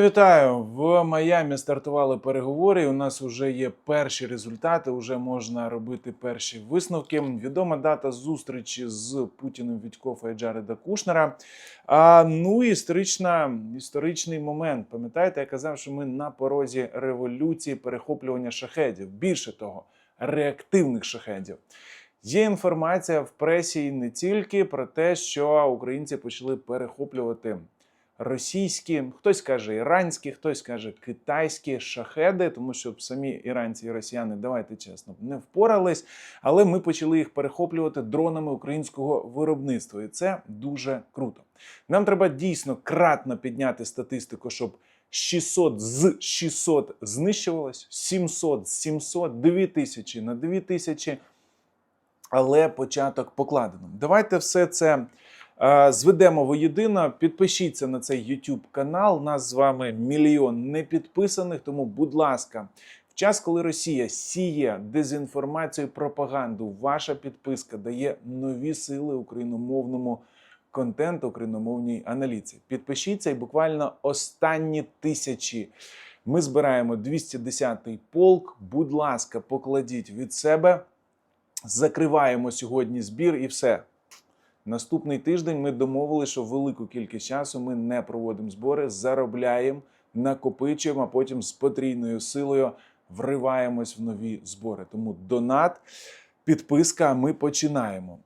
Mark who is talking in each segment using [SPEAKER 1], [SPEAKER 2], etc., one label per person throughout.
[SPEAKER 1] Вітаю в Майамі. Стартували переговори. У нас вже є перші результати. Вже можна робити перші висновки. Відома дата зустрічі з Путіним Вітькофа і Джареда Кушнера. А ну історична історичний момент. Пам'ятаєте, я казав, що ми на порозі революції перехоплювання шахедів. Більше того, реактивних шахедів. Є інформація в пресі і не тільки про те, що українці почали перехоплювати російські, хтось каже іранські, хтось каже китайські шахеди, тому що самі іранці і росіяни, давайте чесно, не впорались. Але ми почали їх перехоплювати дронами українського виробництва, і це дуже круто. Нам треба дійсно кратно підняти статистику, щоб 600 з 600 знищувалось, 700 з 700, 2000 на 2000, але початок покладено. Давайте все це зведемо воєдино. Підпишіться на цей YouTube канал. Нас з вами мільйон непідписаних. Тому, будь ласка, в час, коли Росія сіє дезінформацію, пропаганду, ваша підписка дає нові сили україномовному контенту, україномовній аналітиці. Підпишіться і буквально останні тисячі. Ми збираємо 210-й полк. Будь ласка, покладіть від себе. Закриваємо сьогодні збір і все. Наступний тиждень ми домовили, що велику кількість часу ми не проводимо збори, заробляємо, накопичуємо, а потім з потрійною силою вриваємось в нові збори. Тому донат, підписка. Ми починаємо.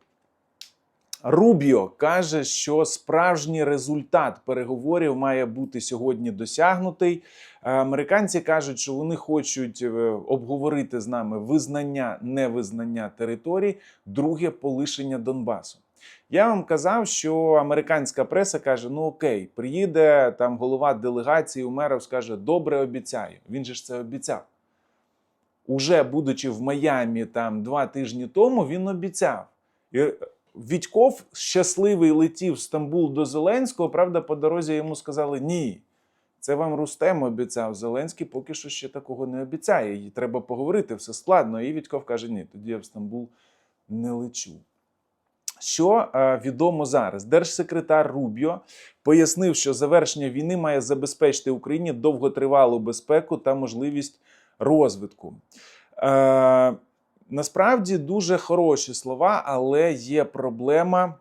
[SPEAKER 1] Рубіо каже, що справжній результат переговорів має бути сьогодні досягнутий. Е, Американці кажуть, що вони хочуть е, обговорити з нами визнання, невизнання територій, друге полишення Донбасу. Я вам казав, що американська преса каже: ну окей, приїде там голова делегації Умеров, скаже: добре, обіцяю. Він же ж це обіцяв. Уже будучи в Майамі там два тижні тому, він обіцяв. І Вітьков щасливий летів в Стамбул до Зеленського. Правда, по дорозі йому сказали: ні, це вам Рустем обіцяв. Зеленський поки що ще такого не обіцяє. І треба поговорити, все складно. І Вітьков каже: ні, тоді я в Стамбул не лечу. Що е, відомо зараз? Держсекретар Рубіо пояснив, що завершення війни має забезпечити Україні довготривалу безпеку та можливість розвитку. Е, насправді дуже хороші слова, але є проблема,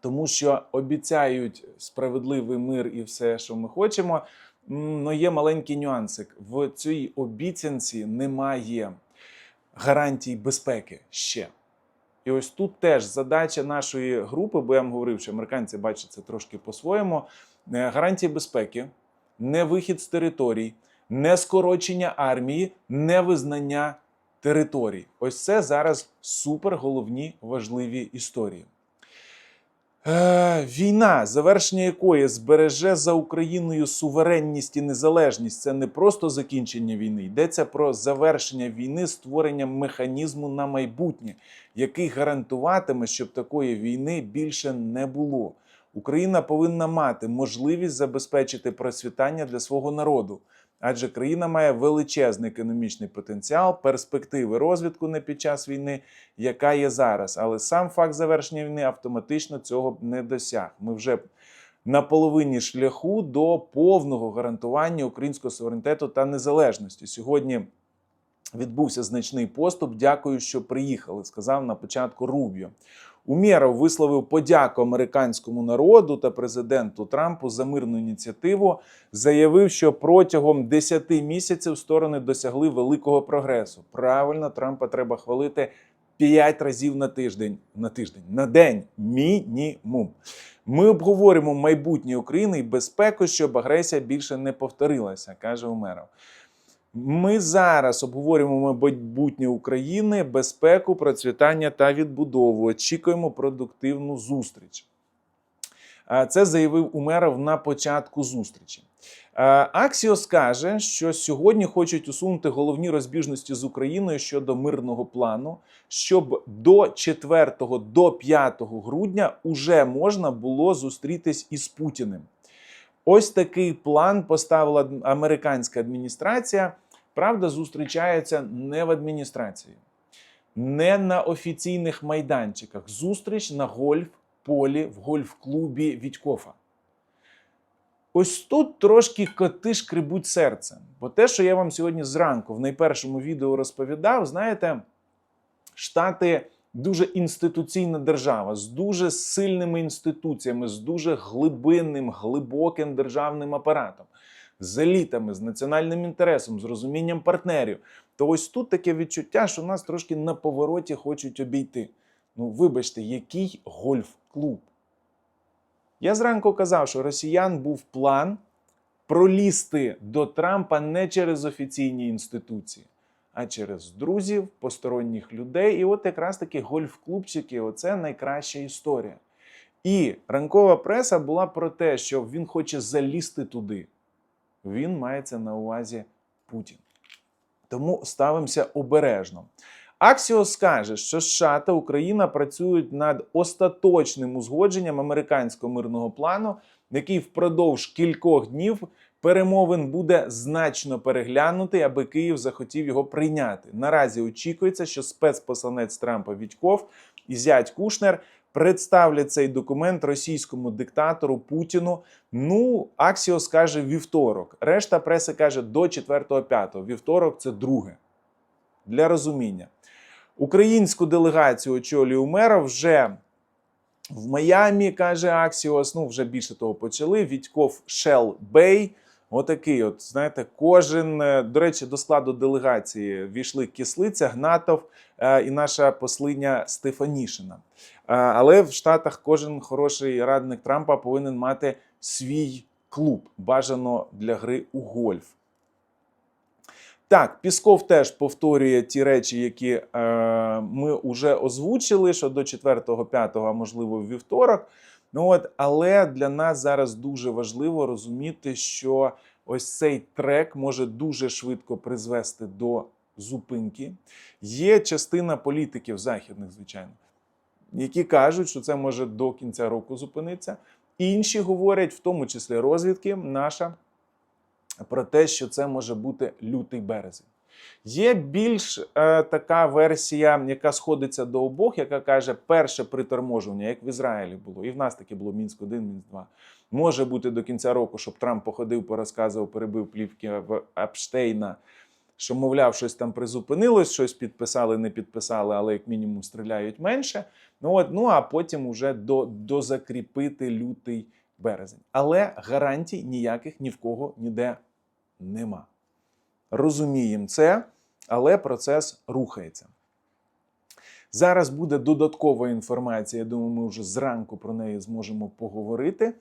[SPEAKER 1] тому що обіцяють справедливий мир і все, що ми хочемо. але є маленький нюансик. В цій обіцянці немає гарантій безпеки ще. І ось тут теж задача нашої групи, бо я вам говорив, що американці бачать це трошки по-своєму. е, Гарантії безпеки, не вихід з територій, не скорочення армії, не визнання територій. Ось це зараз супер головні важливі історії. Е, війна, завершення якої збереже за Україною суверенність і незалежність, це не просто закінчення війни, йдеться про завершення війни, створення механізму на майбутнє, який гарантуватиме, щоб такої війни більше не було. Україна повинна мати можливість забезпечити процвітання для свого народу, адже країна має величезний економічний потенціал, перспективи розвитку не під час війни, яка є зараз. Але сам факт завершення війни автоматично цього не досяг. Ми вже на половині шляху до повного гарантування українського суверенітету та незалежності. Сьогодні відбувся значний поступ. Дякую, що приїхали. Сказав на початку Рубіо. Умєров висловив подяку американському народу та президенту Трампу за мирну ініціативу. Заявив, що протягом 10 місяців сторони досягли великого прогресу. Правильно, Трампа треба хвалити 5 разів на тиждень, на тиждень, на день, мінімум. Ми обговоримо майбутнє України і безпеку, щоб агресія більше не повторилася, каже Умеров. Ми зараз обговорюємо майбутнє України, безпеку, процвітання та відбудову. Очікуємо продуктивну зустріч. Це заявив Умеров на початку зустрічі. Аксіос каже, що сьогодні хочуть усунути головні розбіжності з Україною щодо мирного плану, щоб до 4 до 5 грудня уже можна було зустрітись із Путіним. Ось такий план поставила американська адміністрація. Правда, зустрічається не в адміністрації, не на офіційних майданчиках. Зустріч на гольф-полі в гольф-клубі Вітькофа. Ось тут трошки коти шкребуть серце. Бо те, що я вам сьогодні зранку в найпершому відео розповідав, знаєте, Штати дуже інституційна держава з дуже сильними інституціями, з дуже глибинним, глибоким державним апаратом, з елітами, з національним інтересом, з розумінням партнерів. То ось тут таке відчуття, що нас трошки на повороті хочуть обійти. Ну, вибачте, який гольф-клуб? Я зранку казав, що росіян був план пролізти до Трампа не через офіційні інституції, а через друзів, посторонніх людей. І от якраз таки гольф-клубчики оце найкраща історія. І ранкова преса була про те, що він хоче залізти туди. Він мається на увазі Путін. Тому ставимося обережно. Аксіос каже, що США та Україна працюють над остаточним узгодженням американського мирного плану, який впродовж кількох днів перемовин буде значно переглянутий, аби Київ захотів його прийняти. Наразі очікується, що спецпосланець Трампа Вітьков і зять Кушнер представлять цей документ російському диктатору Путіну. Ну, Аксіос каже вівторок. Решта преси каже до 4-5. Вівторок це друге. Для розуміння. Українську делегацію очолює Умеров вже в Майамі, каже Аксіос. Ну, вже більше того почали. Вітьков Шел Бей. Отакий, от знаєте, кожен е, до речі, до складу делегації війшли Кислиця, Гнатов е, і наша послиня Стефанішина. Е, Але в Штатах кожен хороший радник Трампа повинен мати свій клуб, бажано для гри у гольф. Так, Пісков теж повторює ті речі, які е, ми вже озвучили, що до 4-5, а можливо, вівторок. Ну от, але для нас зараз дуже важливо розуміти, що ось цей трек може дуже швидко призвести до зупинки. Є частина політиків західних, звичайно, які кажуть, що це може до кінця року зупинитися. Інші говорять, в тому числі розвідки, наша про те, що це може бути лютий березень. Є більш е, така версія, яка сходиться до обох, яка каже, перше приторможування, як в Ізраїлі було, і в нас таке було Мінськ 1, Мінськ 2. Може бути до кінця року, щоб Трамп походив, порозказував, перебив плівки в Епштейна, що, мовляв, щось там призупинилось, щось підписали, не підписали, але як мінімум стріляють менше. Ну от, ну а потім уже до, дозакріпити лютий березень. Але гарантій ніяких ні в кого ніде нема. Розуміємо це, але процес рухається. Зараз буде додаткова інформація. Я думаю, ми вже зранку про неї зможемо поговорити.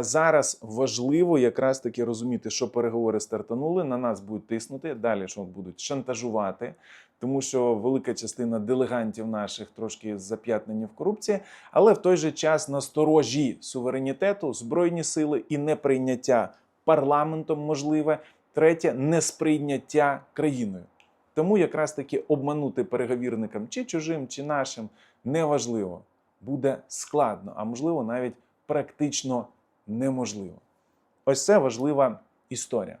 [SPEAKER 1] Зараз важливо якраз таки розуміти, що переговори стартанули. На нас будуть тиснути. Далі що будуть шантажувати, тому що велика частина делегантів наших трошки зап'ятнені в корупції, але в той же час насторожі суверенітету, збройні сили і неприйняття парламентом можливе. Третє несприйняття країною. Тому якраз таки обманути переговірникам чи чужим, чи нашим неважливо. Буде складно, а можливо, навіть практично неможливо. Ось це важлива історія.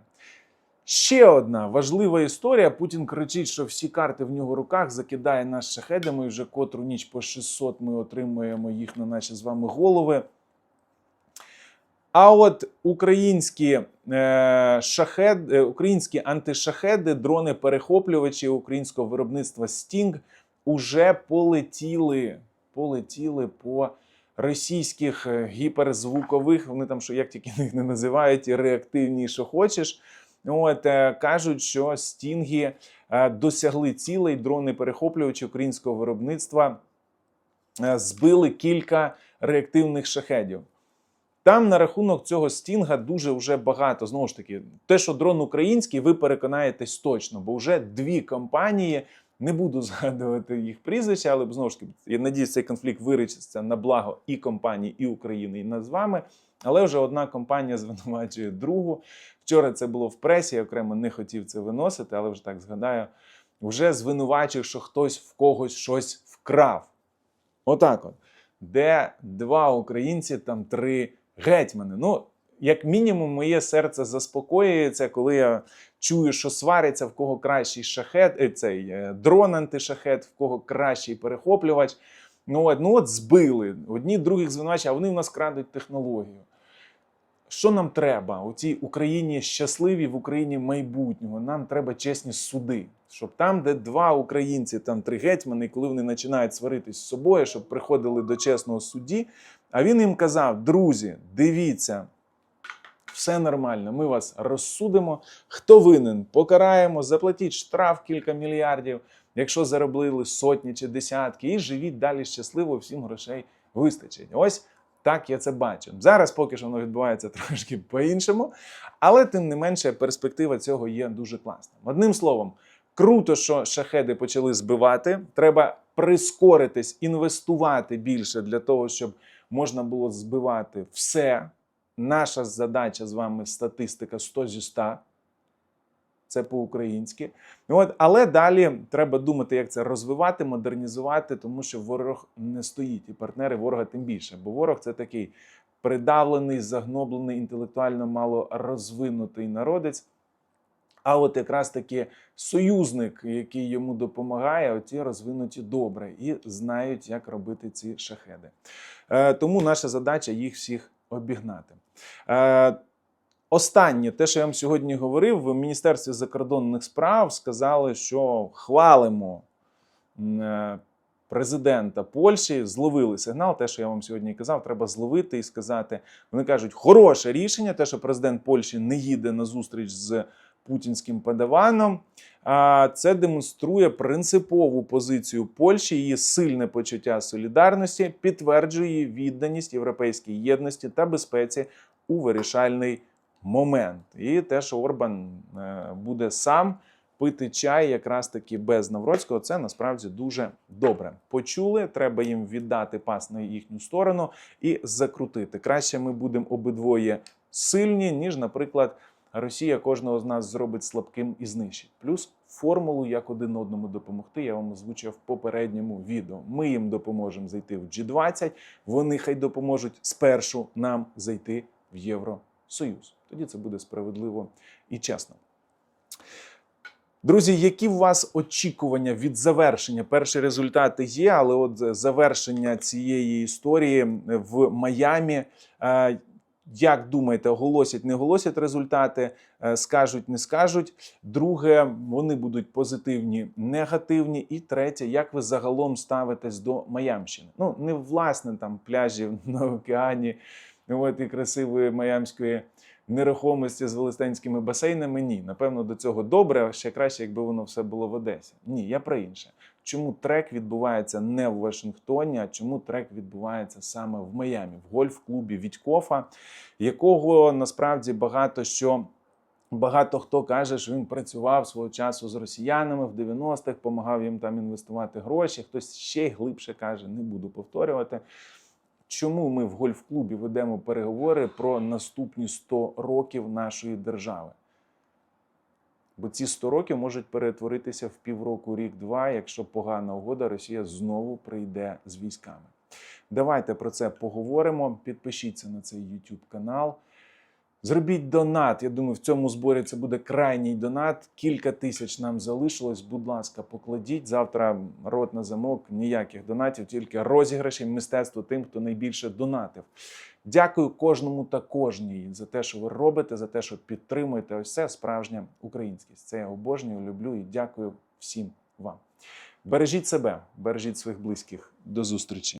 [SPEAKER 1] Ще одна важлива історія. Путін кричить, що всі карти в нього руках закидає нас шахедами. І вже котру ніч по 600 ми отримуємо їх на наші з вами голови. А от українські шахед, е, українські антишахеди, дрони-перехоплювачі українського виробництва Стінг уже полетіли, полетіли по російських е, гіперзвукових. Вони там що як тільки їх не називають, і реактивні, що хочеш. От е, кажуть, що стінги е, досягли цілей дрони-перехоплювачі українського виробництва, е, збили кілька реактивних шахедів. Там на рахунок цього стінга дуже вже багато. Знову ж таки, те, що дрон український, ви переконаєтесь точно, бо вже дві компанії. Не буду згадувати їх прізвища, але знову ж таки, я надіюсь, цей конфлікт вирішиться на благо і компанії, і України, і нас з вами. Але вже одна компанія звинувачує другу. Вчора це було в пресі, я окремо не хотів це виносити, але вже так згадаю. Вже звинувачив, що хтось в когось щось вкрав. Отак от. Де два українці, там три гетьмани. Ну, як мінімум, моє серце заспокоюється, коли я чую, що свариться, в кого кращий шахет, е, цей е, дрон антишахет, в кого кращий перехоплювач. Ну от, ну от збили. Одні других звинувачують, а вони в нас крадуть технологію. Що нам треба у цій Україні щасливій, в Україні майбутнього? Нам треба чесні суди. Щоб там, де два українці, там три гетьмани, коли вони починають сваритись з собою, щоб приходили до чесного судді. А він їм казав: друзі, дивіться, все нормально, ми вас розсудимо. Хто винен, покараємо, заплатіть штраф кілька мільярдів, якщо заробили сотні чи десятки, і живіть далі щасливо, всім грошей вистачить. Ось так я це бачу. Зараз поки що воно відбувається трошки по-іншому, але тим не менше перспектива цього є дуже класна. Одним словом, круто, що шахеди почали збивати. Треба прискоритись, інвестувати більше для того, щоб можна було збивати все. Наша задача з вами статистика 100 зі 100. Це по-українськи. От, але далі треба думати, як це розвивати, модернізувати, тому що ворог не стоїть, і партнери ворога тим більше. Бо ворог це такий придавлений, загноблений, інтелектуально мало розвинутий народець. А от якраз таки союзник, який йому допомагає, оті розвинуті добре і знають, як робити ці шахеди. Е, тому наша задача їх всіх обігнати. Е, Останнє, те, що я вам сьогодні говорив, в Міністерстві закордонних справ сказали, що хвалимо е, президента Польщі, зловили сигнал. Те, що я вам сьогодні казав, треба зловити і сказати. Вони кажуть, хороше рішення, те, що президент Польщі не їде на зустріч з путінським подаваном. Це демонструє принципову позицію Польщі, її сильне почуття солідарності, підтверджує її відданість європейській єдності та безпеці у вирішальний момент. І те, що Орбан е, буде сам пити чай, якраз таки без Навроцького, це насправді дуже добре. Почули, треба їм віддати пас на їхню сторону і закрутити. Краще ми будемо обидвоє сильні, ніж, наприклад, Росія кожного з нас зробить слабким і знищить. Плюс формулу, як один одному допомогти, я вам озвучив в попередньому відео. Ми їм допоможемо зайти в G20, вони хай допоможуть спершу нам зайти в Євросоюз. Тоді це буде справедливо і чесно. Друзі, які у вас очікування від завершення? Перші результати є, але от завершення цієї історії в Майамі. Як думаєте, оголосять, не оголосять результати, е, скажуть, не скажуть. Друге, вони будуть позитивні, негативні. І третє, як ви загалом ставитесь до Майамщини? Ну, не власне там пляжів на океані, от і красивої майамської нерухомості з велетенськими басейнами. Ні, напевно, до цього добре. Ще краще, якби воно все було в Одесі. Ні, я про інше. Чому трек відбувається не в Вашингтоні, а чому трек відбувається саме в Майамі, в гольф-клубі Вітькофа, якого насправді багато що. Багато хто каже, що він працював свого часу з росіянами в 90-х, допомагав їм там інвестувати гроші. Хтось ще й глибше каже, не буду повторювати. Чому ми в гольф-клубі ведемо переговори про наступні 100 років нашої держави? Бо ці 100 років можуть перетворитися в півроку, рік-два, якщо погана угода, Росія знову прийде з військами. Давайте про це поговоримо. Підпишіться на цей YouTube канал. Зробіть донат. Я думаю, в цьому зборі це буде крайній донат. Кілька тисяч нам залишилось. Будь ласка, покладіть. Завтра рот на замок, ніяких донатів, тільки розіграші мистецтво тим, хто найбільше донатив. Дякую кожному та кожній за те, що ви робите, за те, що підтримуєте. Ось це справжня українськість. Це я обожнюю, люблю і дякую всім вам. Бережіть себе, бережіть своїх близьких. До зустрічі.